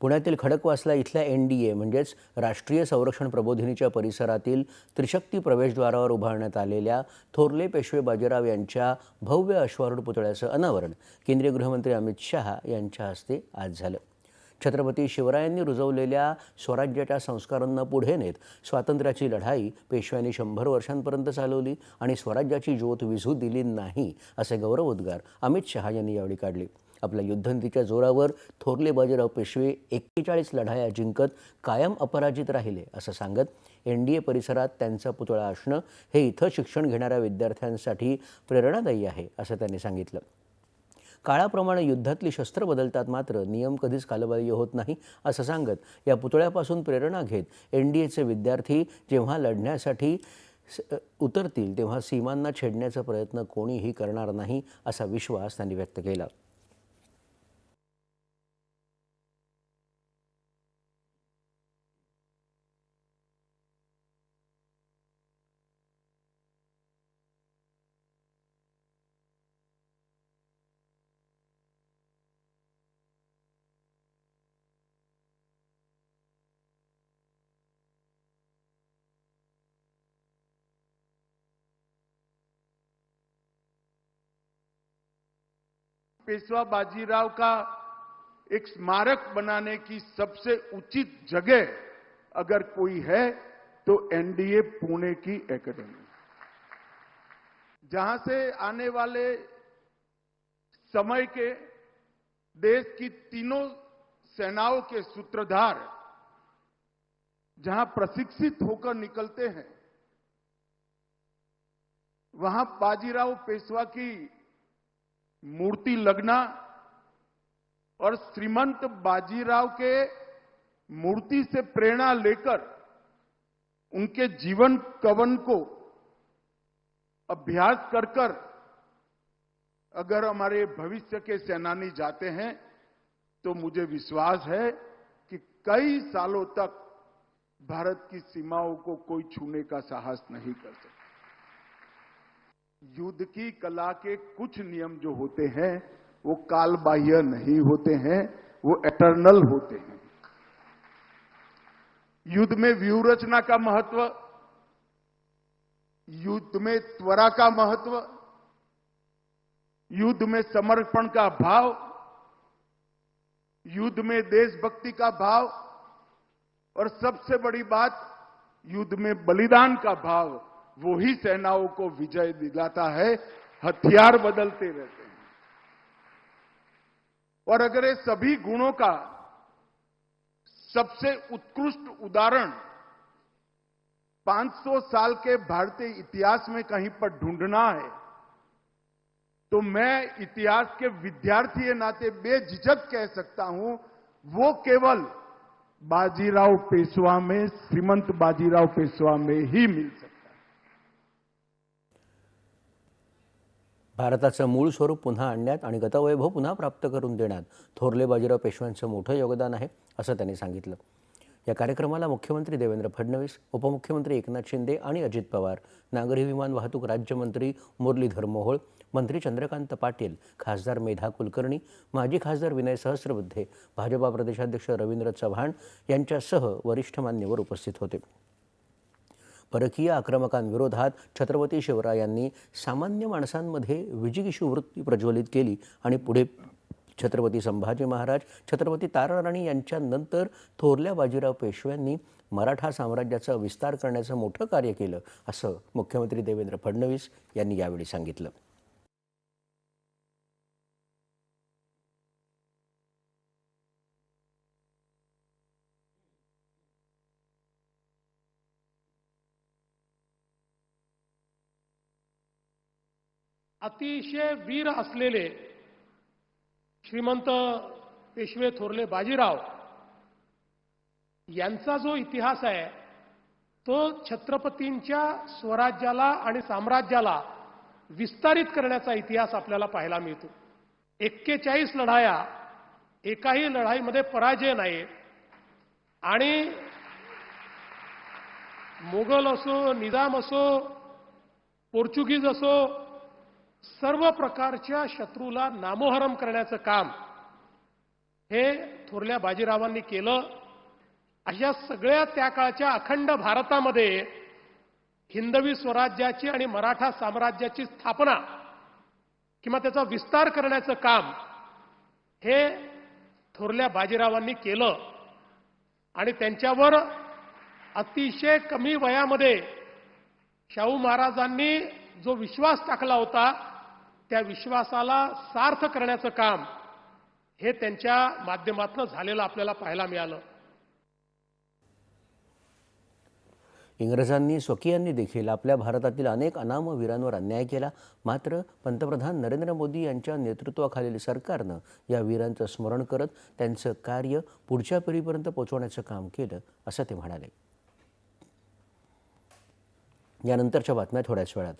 पुण्यातील खडकवासला इथल्या N D A म्हणजेच राष्ट्रीय संरक्षण प्रबोधिनीच्या परिसरातील त्रिशक्ती प्रवेशद्वारावर उभारण्यात आलेल्या थोरले पेशवे बाजीराव यांच्या भव्य अश्वारूढ पुतळ्याचं अनावरण केंद्रीय गृहमंत्री अमित शहा यांच्या हस्ते आज झालं. छत्रपती शिवरायांनी रुजवलेल्या स्वराज्याच्या संस्कारांना पुढे नेत स्वातंत्र्याची लढाई पेशव्यांनी शंभर वर्षांपर्यंत चालवली आणि स्वराज्याची ज्योत विझू दिली नाही असे गौरवोद्गार अमित शहा यांनी यावेळी काढले. आपल्या युद्धनीतीच्या जोरावर थोरले बाजीराव पेशवे एक्केचाळीस लढाया जिंकत कायम अपराजित राहिले असं सांगत एन डी ए परिसरात त्यांचा पुतळा असणं हे इथं शिक्षण घेणाऱ्या विद्यार्थ्यांसाठी प्रेरणादायी आहे असं त्यांनी सांगितलं. काळाप्रमाणे युद्धातली शस्त्र बदलतात मात्र नियम कधीच कालबाह्य होत नाही असं सांगत या पुतळ्यापासून प्रेरणा घेत एन डी एचे विद्यार्थी जेव्हा लढण्यासाठी उतरतील तेव्हा सीमांना छेडण्याचा प्रयत्न कोणीही करणार नाही असा विश्वास त्यांनी व्यक्त केला. पेशवा बाजीराव का एक स्मारक बनाने की सबसे उचित जगह अगर कोई है तो एनडीए पुणे की एकेडमी जहाँ से आने वाले समय के देश की तीनों सेनाओं के सूत्रधार, जहाँ प्रशिक्षित होकर निकलते हैं, वहाँ बाजीराव पेशवा की मूर्ति लगना और श्रीमंत बाजीराव के मूर्ति से प्रेरणा लेकर उनके जीवन कवन को अभ्यास कर कर अगर हमारे भविष्य के सेनानी जाते हैं तो मुझे विश्वास है कि कई सालों तक भारत की सीमाओं को कोई छूने का साहस नहीं कर सकता। युद्ध की कला के कुछ नियम जो होते हैं, वो काल बाह्य नहीं होते हैं, वो एटर्नल होते हैं। युद्ध में व्यूह रचना का महत्व, युद्ध में त्वरा का महत्व, युद्ध में समर्पण का भाव, युद्ध में देशभक्ति का भाव, और सबसे बड़ी बात, युद्ध में बलिदान का भाव। वो ही सेनाओं को विजय दिलाता है, हथियार बदलते रहते हैं। और अगर ये सभी गुणों का सबसे उत्कृष्ट उदाहरण 500 साल के भारतीय इतिहास में कहीं पर ढूंढना है तो मैं इतिहास के विद्यार्थी नाते बेझिझक कह सकता हूँ, वो केवल बाजीराव पेशवा में, श्रीमंत बाजीराव पेशवा में ही मिल सकता भारताचं मूळ स्वरूप पुन्हा आणण्यात आणि गतवैभव पुन्हा प्राप्त करून देण्यात थोरले बाजीराव पेशव्यांचं मोठं योगदान आहे असं त्यांनी सांगितलं. या कार्यक्रमाला मुख्यमंत्री देवेंद्र फडणवीस उपमुख्यमंत्री एकनाथ शिंदे आणि अजित पवार नागरी विमान वाहतूक राज्यमंत्री मुरलीधर मोहोळ मंत्री चंद्रकांत पाटील खासदार मेधा कुलकर्णी माजी खासदार विनय सहस्रबुद्धे भाजपा प्रदेशाध्यक्ष रवींद्र चव्हाण यांच्यासह वरिष्ठ मान्यवर उपस्थित होते. परकीय आक्रमकांविरोधात छत्रपती शिवरायांनी सामान्य माणसांमध्ये विजिगिषू वृत्ती प्रज्वलित केली आणि पुढे छत्रपती संभाजी महाराज छत्रपती ताराराणी यांच्यानंतर थोरल्या बाजीराव पेशव्यांनी मराठा साम्राज्याचा विस्तार करण्याचं मोठं कार्य केलं असं मुख्यमंत्री देवेंद्र फडणवीस यांनी यावेळी सांगितलं. अतिशय वीर असलेले श्रीमंत पेशवे थोरले बाजीराव यांचा जो इतिहास आहे तो छत्रपतींच्या स्वराज्याला आणि साम्राज्याला विस्तारित करण्याचा इतिहास आपल्याला पाहायला मिळतो. एक्केचाळीस लढाया एकाही लढाईमध्ये पराजय नाही आणि मोगल असो निजाम असो पोर्चुगीज असो सर्व प्रकारच्या शत्रूला नामोहरम करण्याचं काम हे थोरल्या बाजीरावांनी केलं. अशा सगळ्या त्या काळच्या अखंड भारतामध्ये हिंदवी स्वराज्याची आणि मराठा साम्राज्याची स्थापना किंवा त्याचा विस्तार करण्याचं काम हे थोरल्या बाजीरावांनी केलं. आणि त्यांच्यावर अतिशय कमी वयामध्ये शाहू महाराजांनी जो विश्वास टाकला होता त्या विश्वासाला सार्थ करण्याचं काम हे त्यांच्या माध्यमातून झालेलं आपल्याला पाहायला मिळालं. इंग्रजांनी स्वकीयांनी देखील आपल्या भारतातील अनेक अनाम वीरांवर अन्याय केला. मात्र पंतप्रधान नरेंद्र मोदी यांच्या नेतृत्वाखालील सरकारनं या वीरांचं स्मरण करत त्यांचं कार्य पुढच्या पिढीपर्यंत पोहोचवण्याचं काम केलं असं ते म्हणाले. यानंतरच्या बातम्या थोड्याच वेळात.